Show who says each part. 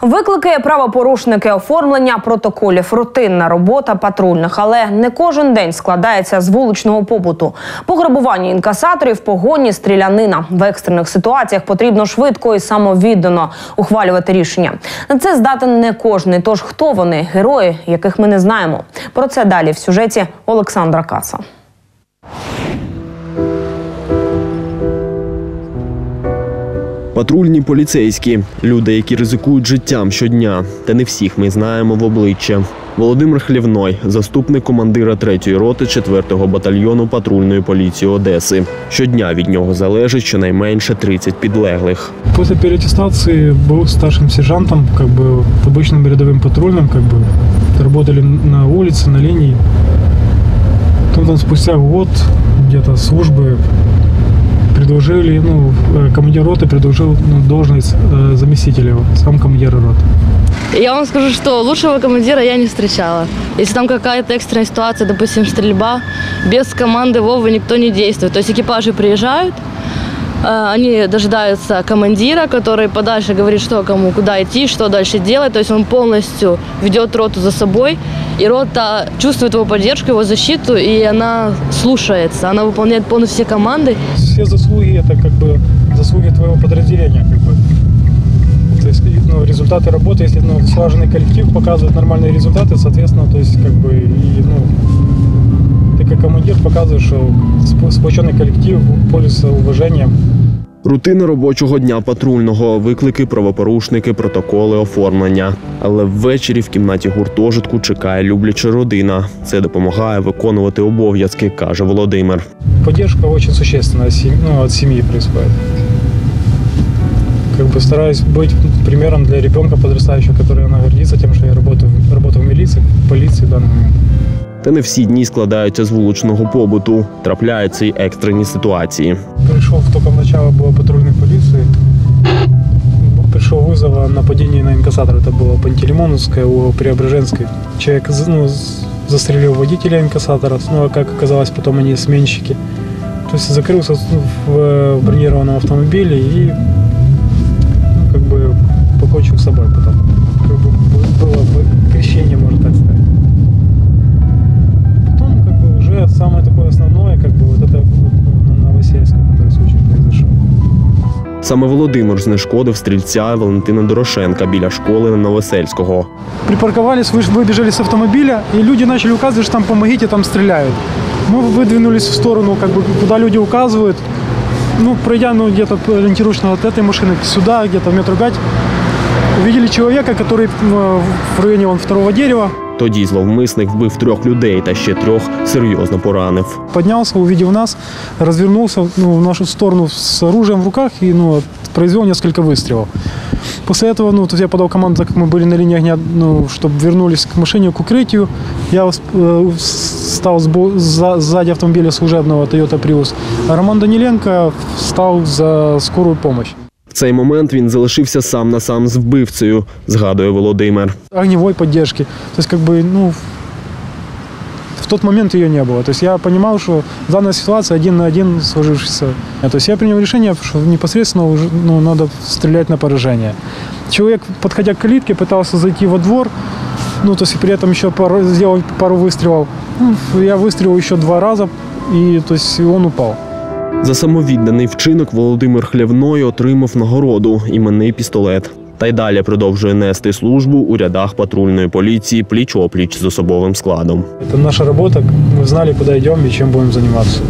Speaker 1: Виклики, правопорушники, оформлення протоколів, рутинна робота патрульних, але не кожен день складається з вуличного побуту. Пограбування інкасаторів, погоні, стрілянина. В екстрених ситуаціях потрібно швидко і самовіддано ухвалювати рішення. На це здатен не кожний. Тож хто вони, герої, яких ми не знаємо. Про це далі в сюжеті Олександра Каса.
Speaker 2: Патрульні поліцейські люди, які ризикують життям щодня, та не всіх ми знаємо в обличчя. Володимир Хлівной, заступник командира 3-ї роти 4-го батальйону патрульної поліції Одеси. Щодня від нього залежить щонайменше 30 підлеглих.
Speaker 3: После переаттестации был старшим сержантом, как бы обычным рядовым патрульным, как бы работали на улице, на линии. Потом там спустя год где-то службы предложили, ну, э, командир роты предложил ну, должность э, заместителя, сам командир роты.
Speaker 4: Я вам скажу, что лучшего командира я не встречала. Если там какая-то экстренная ситуация, допустим, стрельба, без команды Вовы никто не действует. То есть экипажи приезжают, э, они дожидаются командира, который подальше говорит, что кому, куда идти, что дальше делать. То есть он полностью ведет роту за собой, и рота чувствует его поддержку, его защиту, и она слушается, она выполняет полностью все команды.
Speaker 3: Все заслуги это как бы заслуги твоего подразделения, как бы. То есть ну, результаты работы, если ну, слаженный коллектив показывает нормальные результаты, соответственно, то есть как бы и ну, ты как командир показываешь, что сп- сплоченный коллектив пользуется уважением.
Speaker 2: Рутина робочого дня патрульного, виклики, правопорушники, протоколи, оформлення. Але ввечері в кімнаті гуртожитку чекає любляча родина. Це допомагає виконувати обов'язки, каже Володимир.
Speaker 3: Поддержка очень существенная сем- ну, от семьи происходит. Как бы стараюсь быть примером для ребенка подрастающего, который она гордится тем, что я работаю, работаю в милиции, в полиции в данный момент.
Speaker 2: Та не всі дні складаються з вуличного побуту. Трапляються й екстрені ситуації.
Speaker 3: Пришел только в начало было патрульной полиции. Пришел вызов о нападении на инкассатор. Это было Пантелеймоновская, у Преображенской. Человек з- ну, з- застрелил водителя инкассатора. Ну, а как оказалось, потом они сменщики. То есть закрылся ну, в э, бронированном автомобиле и ну, как бы покончил с собой потом.
Speaker 2: Саме Володимир знешкодив стрільця Валентина Дорошенка біля школи на Новосельського.
Speaker 3: Припарковались, вы- выбежали с автомобиля, и люди начали указывать, что там помогите, там стреляют. Мы выдвинулись в сторону, как бы, куда люди указывают. Ну, пройдя ну, где-то ориентировочно от этой машины сюда, где-то метр пять, увидели человека, который э, в районе вон, второго дерева.
Speaker 2: Тоді зловмисник вбив трьох людей та ще трьох серйозно поранив.
Speaker 3: Поднялся, увидев нас, развернулся ну, в нашу сторону с оружием в руках и ну, произвел несколько выстрелов. После этого ну, то есть я подал команду, так как мы были на линии огня, ну, чтобы вернулись к машине, к укрытию. Я э, стал сбо- за- сзади автомобиля служебного Toyota Prius. А Роман Даниленко стал за скорую помощь.
Speaker 2: В цей момент він залишився сам на сам з вбивцею, згадує Володимир.
Speaker 3: огневой поддержки. То есть, как бы, ну, в тот момент ее не было. То есть я понимал, что данная ситуация один на один сложившаяся. То есть я принял решение, что непосредственно уже, ну, надо стрелять на поражение. Человек, подходя к калитке, пытался зайти во двор, ну, то есть при этом еще пару, сделал пару выстрелов. Ну, я выстрелил еще два раза, и то есть он упал.
Speaker 2: За самовідданий вчинок Володимир Хлявної отримав нагороду іменний пістолет. Та й далі продовжує нести службу у рядах патрульної поліції пліч-опліч з особовим складом.
Speaker 3: Це наша робота. Ми знали, куди йдемо і чим будемо заниматься.